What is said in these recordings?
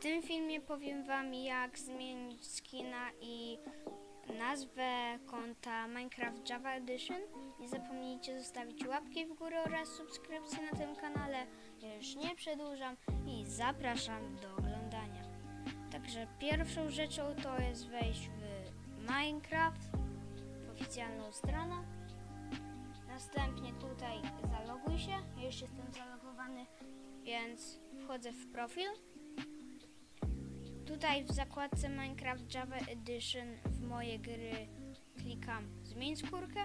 tym filmie powiem Wam, jak zmienić skina i nazwę konta Minecraft Java Edition. Nie zapomnijcie zostawić łapki w górę oraz subskrypcji na tym kanale. Już nie przedłużam i zapraszam do oglądania. Także pierwszą rzeczą to jest wejść w Minecraft, w oficjalną stronę. Następnie tutaj zaloguj się. Ja już jestem zalogowany, więc wchodzę w profil. Tutaj w zakładce Minecraft Java Edition w moje gry klikam zmień skórkę.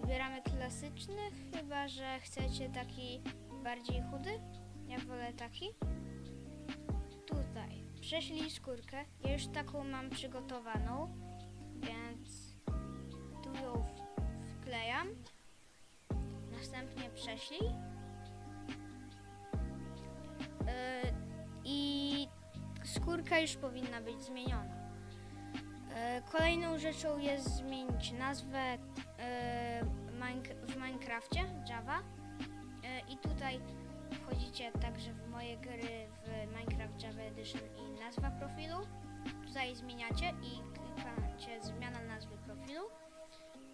Wybieramy klasyczny, chyba że chcecie taki bardziej chudy. Ja wolę taki. Tutaj prześlij skórkę. Ja już taką mam przygotowaną, więc tu ją wklejam. Następnie prześlij. Skórka już powinna być zmieniona. E, Kolejną rzeczą jest zmienić nazwę e, w Minecrafcie Java E, i tutaj wchodzicie także w moje gry w Minecraft Java Edition i nazwa profilu. Tutaj zmieniacie i klikacie zmiana nazwy profilu.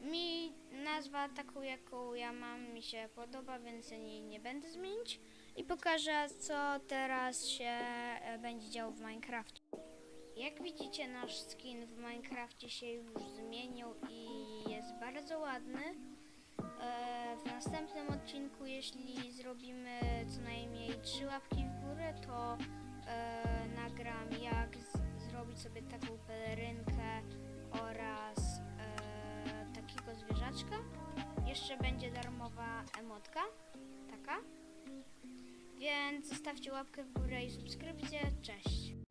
Mi nazwa taką jaką ja mam mi się podoba, więc jej nie będę zmienić i pokażę co teraz się e, będzie działo w Minecraft. Jak widzicie nasz skin w Minecrafcie się już zmienił i jest bardzo ładny. E, w następnym odcinku, jeśli zrobimy co najmniej trzy łapki w górę, to e, nagram jak zrobić sobie taką pelerynkę oraz takiego zwierzaczka. Jeszcze będzie darmowa emotka, taka. Więc zostawcie łapkę w górę i subskrypcję. Cześć!